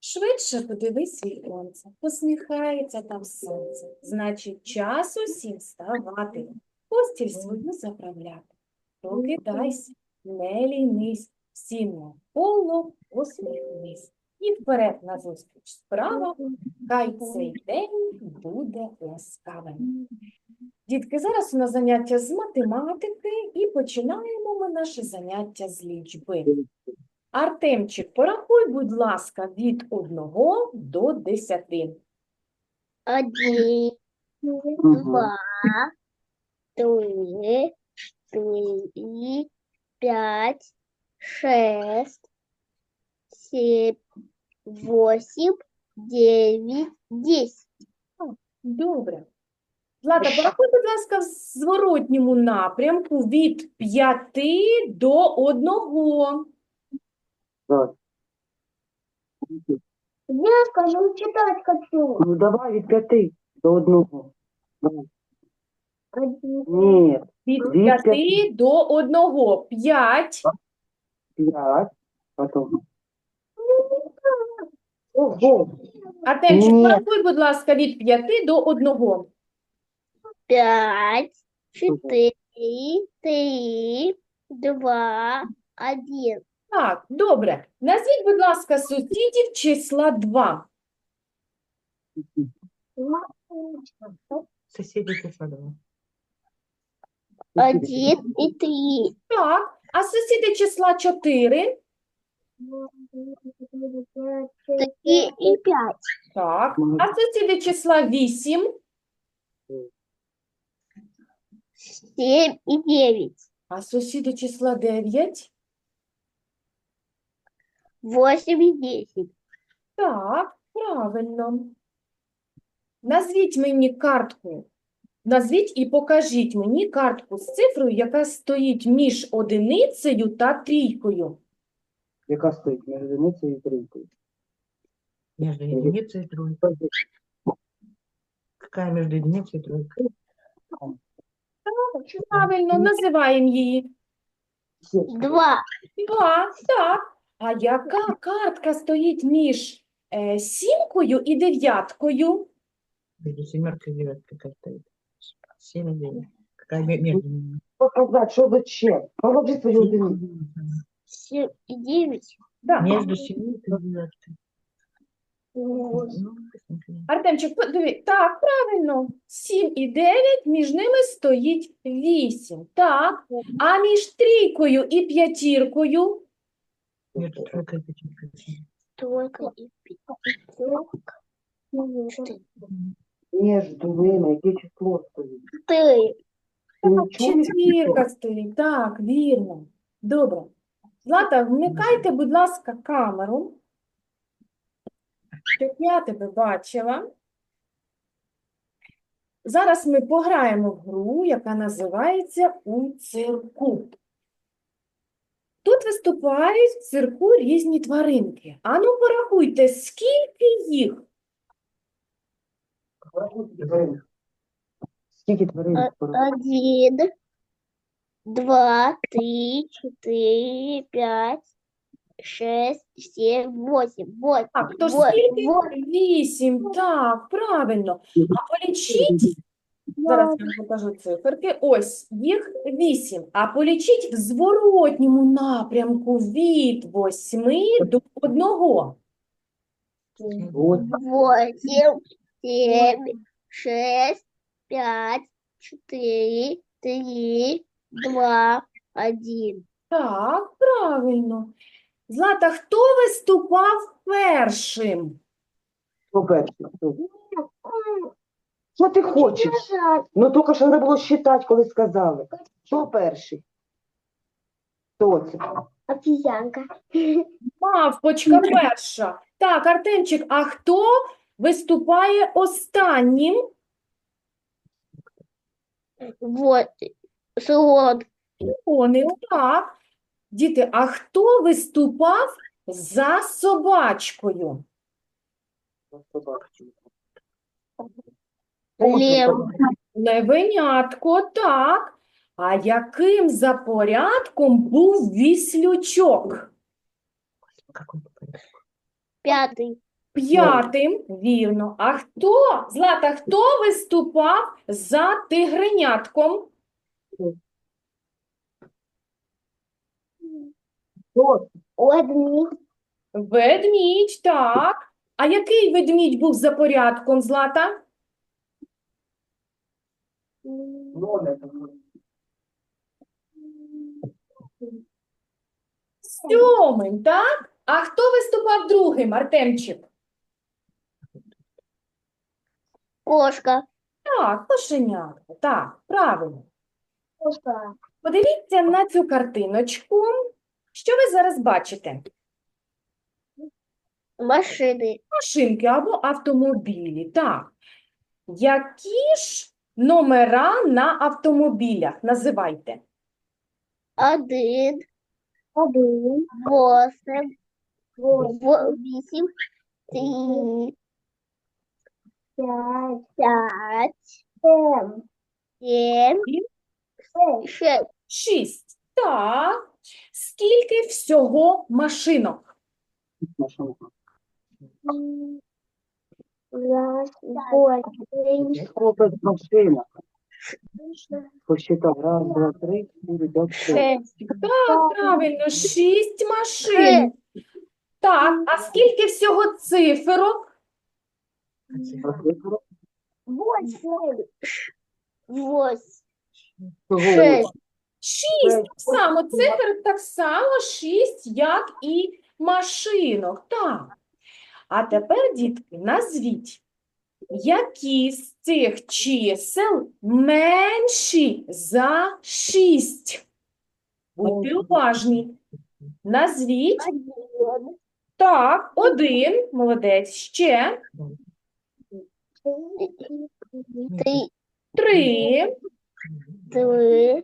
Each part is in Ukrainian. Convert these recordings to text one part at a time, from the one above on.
Швидше подивись віконце, посміхається там сонце. Значить, час усім вставати, постіль свою заправляти. Прокидайся, не лінись, всім навколо посміхнись. І вперед назустріч справа, хай цей день буде ласкавим. Дітки, зараз у нас заняття з математики і починаємо ми наше заняття з лічби. Артемчик, порахуй, будь ласка, від 1 до 10. Один, два, три, четыре, пять, шесть, семь, восемь, девять, десять. Добре. Злата, порахуй, будь ласка, в зворотньому напрямку від 5 до 1. Так. Я скажу, читать хочу. Ну давай від п'яти до одного. Давай. Один, Ні, Від Від 5 п'яти. до 1. 5. п'ять, потім. Ого, Артемчик, Ні. порахуй, будь ласка, від 5 до 1. пять, четыре, три, два, один. Так, добре. Назвіть, будь ласка, сусідів числа 2. Соседи числа два. Один и три. Так, а сусіди числа 4? Три и пять. Так. Мгм. А сусіди числа 8? Семь и девять. А сусіди числа 9? Восемь и десять. Так, правильно. Назвіть мені картку. Назвіть і покажіть мені картку з цифрою, яка стоїть між одиницею та трійкою. яка стоїть між одиницею і трійкою. Между единицей и тройкой. Какая между единицей и тройкой? Правильно, називаємо її. Два. Два, так. А яка картка стоїть між е, сімкою і дев'яткою? Семеркой и девяткой какая стоит? Семь и девять. Какая ме- между ними? Показати, що ви ще? Положи свою одиницю. Семь и девять. Да. Между семеркой и девяткой. Ну, посмотри. Артемчик, подиви. Так, правильно. 7 і 9, між ними стоїть 8. Так. А між трійкою і п'ятіркою? Между тройкой и пятеркой. Тройка и пятерка. Четыре. Між ними, яке число стоїть? Четыре. Ти не чуєш? Четвірка стоїть. Так, вірно. Добре. Злата, вмикайте, будь ласка, камеру, щоб я тебе бачила. Зараз ми пограємо в гру, яка називається «У цирку». Тут виступають в цирку різні тваринки. Ану, порахуйте, скільки їх? Скільки тварин? Один, два, три, четыре, пять, шесть, семь, восемь. Вот, Так, вот, скільки? Вісім, так, правильно. А полічіть, зараз я вам покажу циферки, ось, їх вісім. А полічіть в зворотньому напрямку від восьми до одного. Восемь, семь, шесть, пять, четыре, три, два, один. Так, правильно. Злата, хто виступав першим? Хто перший? Хто? Що ти хочеш? Ну, тільки що треба було считати, коли сказали. Що перший? Хто це? Обезьянка. Мавпочка перша. Так, Артемчик, а хто виступає останнім? Вот, слон. Так. Діти, а хто виступав за собачкою? Лев. Левенятко, так. А яким за порядком був віслючок? Пятый. П'ятим, вірно. А хто, Злата, хто виступав за тигренятком? Хто? Ведмідь, так. А який ведмідь був за порядком, Злата? Номер. Сьомим, так? А хто виступав другим, Артемчик? Кошка. Так, кошенятко, так, правильно. Кошка. Подивіться на цю картиночку. Що ви зараз бачите? Машины. Машинки або автомобілі. Так. Які ж номера на автомобілях? Називайте. Один. Один. Восемь. Восемь. Три. Пять. Семь. Семь. Шість. Так. Скільки всього машинок? Машина. Раз, два, три, Сколько машина? Посчитай. Раз, два, три, четыре, пять, шесть. шесть. Так, правильно, шість машин. Так, а скільки всього циферок? Восемь. Восемь. Шесть. Шість. Так само, цифр так само шість, як і машинок. Так. А тепер, дітки, назвіть, які з цих чисел менші за шість? Будьте уважні. Назвіть. Так, один, молодець, ще Три. три Три.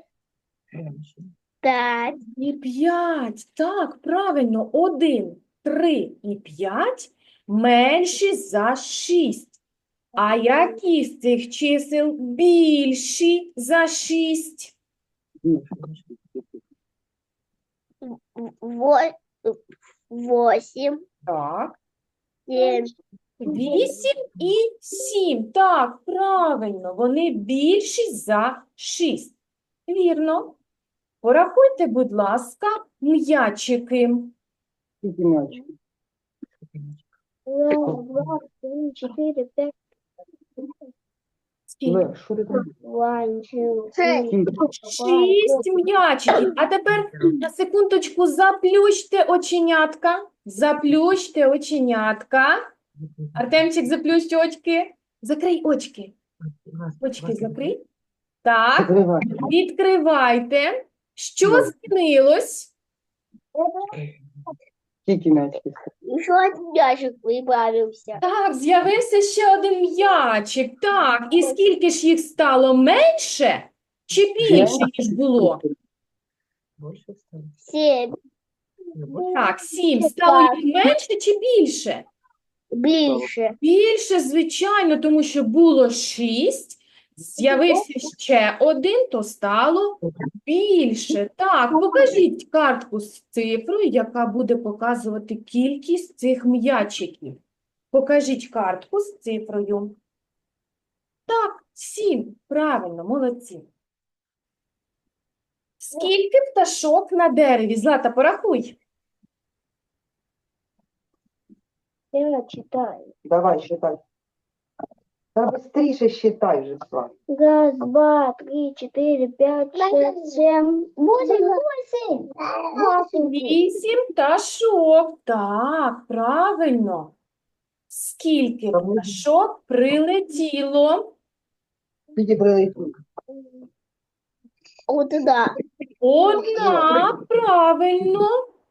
Пять. і п'ять. Так, правильно, один, три і п'ять менші за шість. А які з цих чисел більші за шість? Во- Восемь. Так, вісім і сім. Так, правильно, вони більші за шість. Вірно. Порахуйте, будь ласка, м'ячики. Скільки м'ячиків? Раз, два, три, четыре, пять. Лев, що ти там? One, two, three. Шість м'ячиків. А тепер на секундочку заплющте оченятка. Заплющте оченятка. Артемчик, заплющ очки. Закрий очки. Очки закрий. Так, Закривай. відкривайте. Що змінилось? Скільки м'ячиків? Еще один мяшек прибавился. Так, з'явився ще один м'ячик. Так, і скільки ж їх стало менше чи більше, ніж було? Больше стало? Больше? Так, сім. Стало їх менше чи більше? Больше. Більше, звичайно, тому що було шість, з'явився ще один, то стало більше. Так, покажіть картку з цифрою, яка буде показувати кількість цих м'ячиків. Покажіть картку з цифрою. Так, сім. Правильно, молодці. Скільки пташок на дереві? Злата, порахуй. Я читаю. Давай, считай. Та быстріше считай вже, Слава. Раз, два, три, четыре, пять, шесть, семь, восемь, восемь. Восемь. Вісім пташок. Так, правильно. Скільки Та пташок прилетіло? Скільки прилетів? Вот туда. Одна, правильно.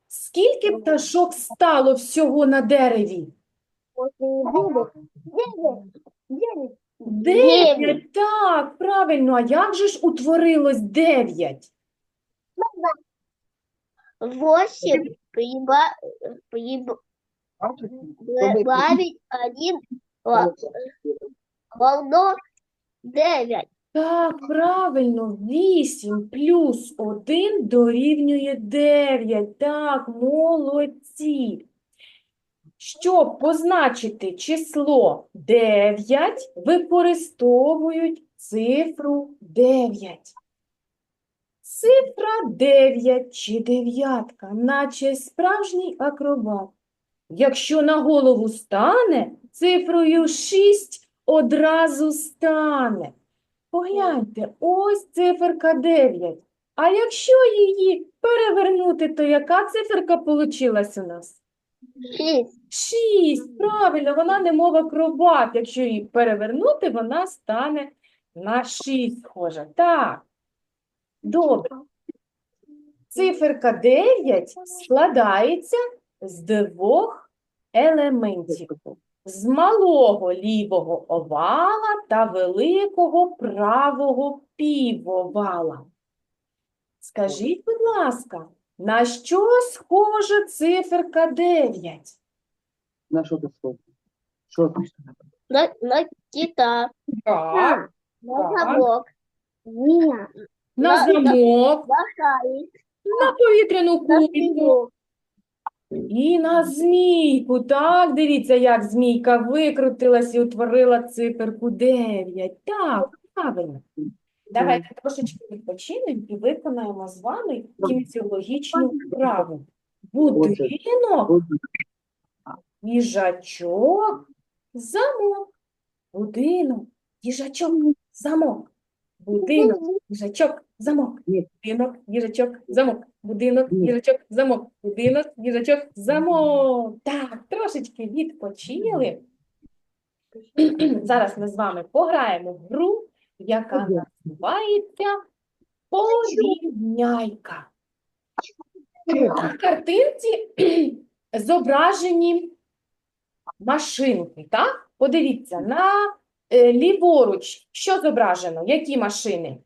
Скільки пташок стало всього на дереві? Девять. Девять. Дев'ять. Так, правильно. А як же ж утворилось дев'ять? Восемь приба- приб- прибавить один ла- равно девять. Так, правильно, 8 плюс 1 дорівнює 9. Так, молодці. Щоб позначити число 9, використовують цифру 9. Цифра 9 чи дев'ятка, наче справжній акробат. Якщо на голову стане, цифрою 6 одразу стане. Погляньте, ось циферка 9. А якщо її перевернути, то яка циферка получилась у нас? Шість. Шість. Правильно, вона немов акробат. Якщо її перевернути, вона стане на шість схожа. Так. Добре. Циферка 9 складається з двох елементів. З малого лівого овала та великого правого півовала. Скажіть, будь ласка, на що схожа циферка 9? На що ти схоже? Що ти? На, на кита. Так, На Так. замок. На На- замок, На шарик. на повітряну На кульку спину. і на змійку. Так, дивіться, як змійка викрутилась і утворила циферку 9. Так, правильно. Давайте трошечки відпочинемо і виконаємо з вами кінцеологічну вправу. Будинок, їжачок, замок. Будинок, їжачок, замок. Будинок, їжачок, замок. Будинок, їжачок, замок. Будинок, їжачок, замок. Будинок, їжачок, замок. Так, трошечки відпочили. Зараз ми з вами пограємо в гру, яка називається Порівняйка. На картинці зображені машинки, так? Подивіться, на е, ліворуч, що зображено? Які машини?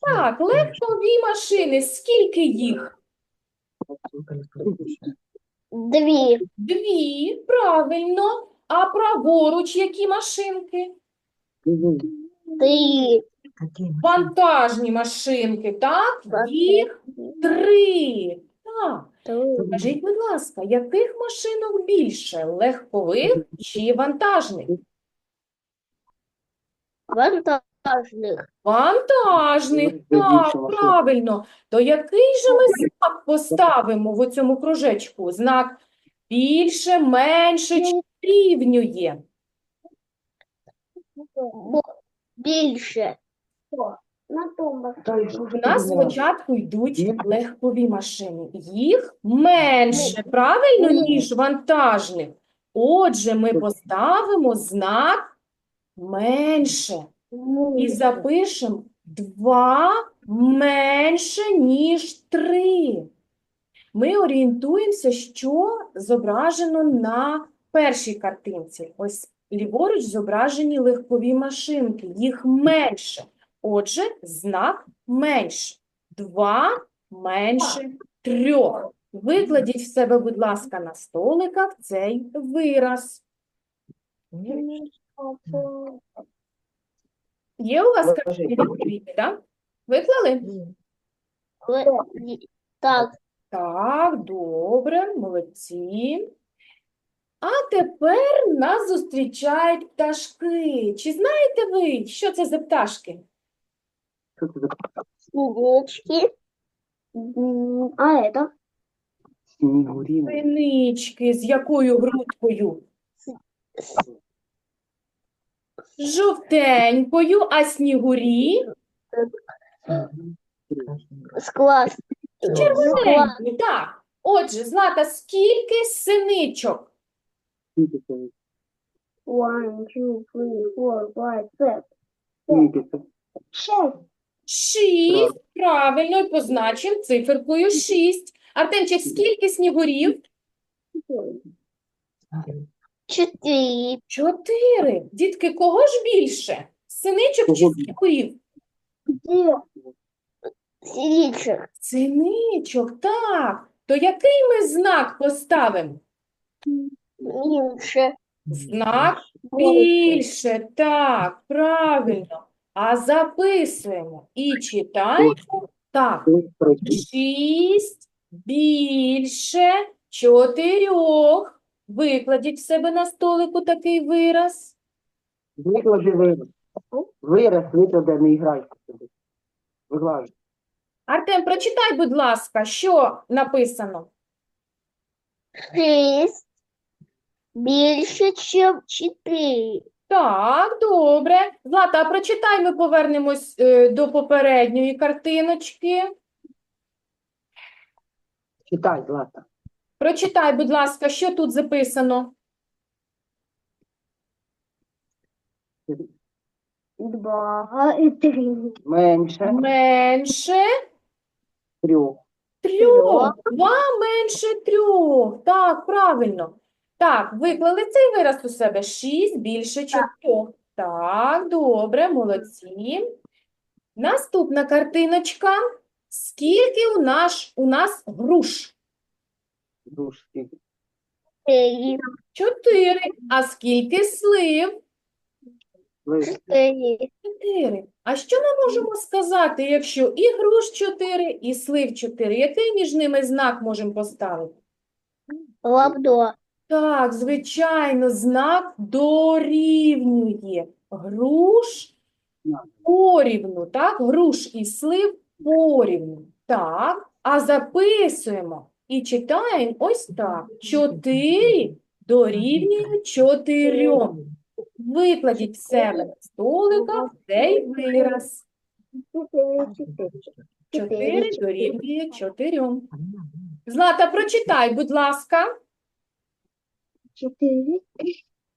Так, легкові машини. Скільки їх? Дві. Дві, правильно. А праворуч які машинки? Три. Вантажні машинки, так? Їх три. Так. Скажіть, будь ласка, яких машинок більше? Легкових чи вантажних? Вантажних. Вантажних, так, правильно. То який же ми знак поставимо в цьому кружечку? Знак більше, менше чи рівнює? Більше. На тумбах. У нас спочатку йдуть легкові машини. Їх менше, правильно, ніж вантажних. Отже, ми поставимо знак менше. І запишемо 2 менше, ніж 3. Ми орієнтуємося, що зображено на першій картинці. Ось ліворуч зображені легкові машинки, їх менше. Отже, знак менше. 2 менше 3. Викладіть в себе, будь ласка, на столиках цей вираз. Є у вас відповіді, так? Виклали? Так. Так, добре, молодці. А тепер нас зустрічають пташки. Чи знаєте ви, що це за пташки? Що це за. М, А это? снігуріни? Синички, з якою грудкою? Жовтенькою, а снігурі Склад. червоненькі. Так. Отже, Злата, скільки синичок? Скільки? One, two, three, four, five, six. Це? Шесть. Шість. Правильно, і позначимо циферкою шість. Артемчик, скільки снігурів? Чотири. Чотири. Дітки, кого ж більше? Синичок чи Кого більше? снігурів? Где? Синичек. Синичок, так. То який ми знак поставимо? Меньше. Знак Більше, так, правильно. А записуємо і читаємо так. Шість більше чотирьох. Викладіть в себе на столику такий вираз. Виклади вираз. Вираз виклади, не грай собі. Виглажуй. Артем, прочитай, будь ласка, що написано. Шесть більше, ніж чотири. Так, добре. Злата, а прочитай, ми повернемось е, до попередньої картиночки. Читай, Злата. Прочитай, будь ласка, що тут записано. Два і три. Менше Менше трьох. трьох. Два менше трьох. Так, правильно. Так, виклали цей вираз у себе. Шість більше чотирьох. Так, добре, молодці. Наступна картиночка. Скільки у нас, у нас груш? Дужки. Чотири. Чотири. А скільки слив? Чотири. Чотири. А що ми можемо сказати, якщо і груш чотири, і слив чотири? Який між ними знак можемо поставити? Лабдо. Так, звичайно, знак дорівнює. Груш порівну, так? Груш і слив порівну. Так, а записуємо і читаємо ось так. Чотири дорівнює чотирьом. Викладіть в себе на столиках цей вираз. Чотири дорівнює чотирьом. Злата, прочитай, будь ласка. Чотири.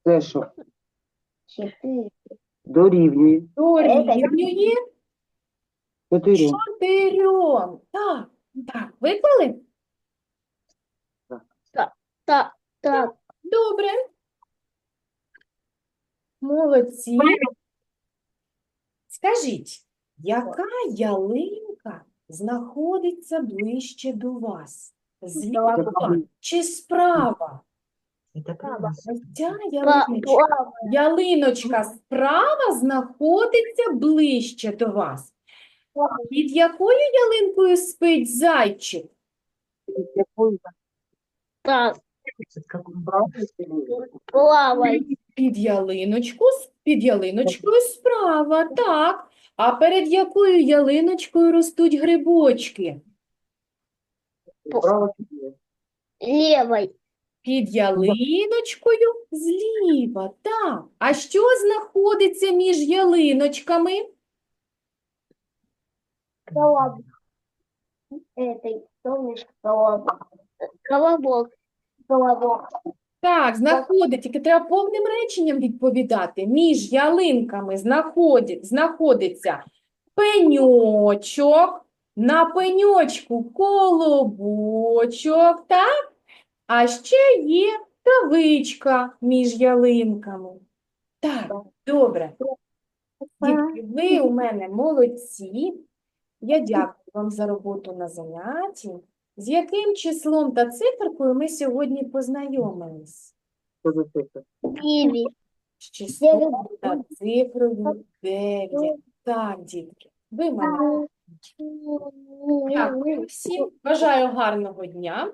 Це що? Чотири. Дорівнює. Дорівнює Чотири. чотирьом. Так, так, виклали? Так, так. Добре. Молодці. Скажіть, яка ялинка знаходиться ближче до вас? Зліва чи справа? Это правда. Ця ялиночка. Ялиночка справа знаходиться ближче до вас. Під якою ялинкою спить зайчик? Якою Так, плавай. Під ялиночку, під ялиночкою справа, так. А перед якою ялиночкою ростуть грибочки? Левой. Під ялиночкою зліва, так. А що знаходиться між ялиночками? Колобок. Этой солнышко колобок. Колобок. Колобок. Так, знаходить, тільки треба повним реченням відповідати. Між ялинками знаходить, знаходиться пеньочок, на пеньочку колобочок, так? А ще є травичка між ялинками. Так, добре. Дітки, ви у мене молодці. Я дякую вам за роботу на занятті. З яким числом та циферкою ми сьогодні познайомились? З числом та цифрою 9. Так, дітки, ви мене. Дякую всім. Бажаю гарного дня.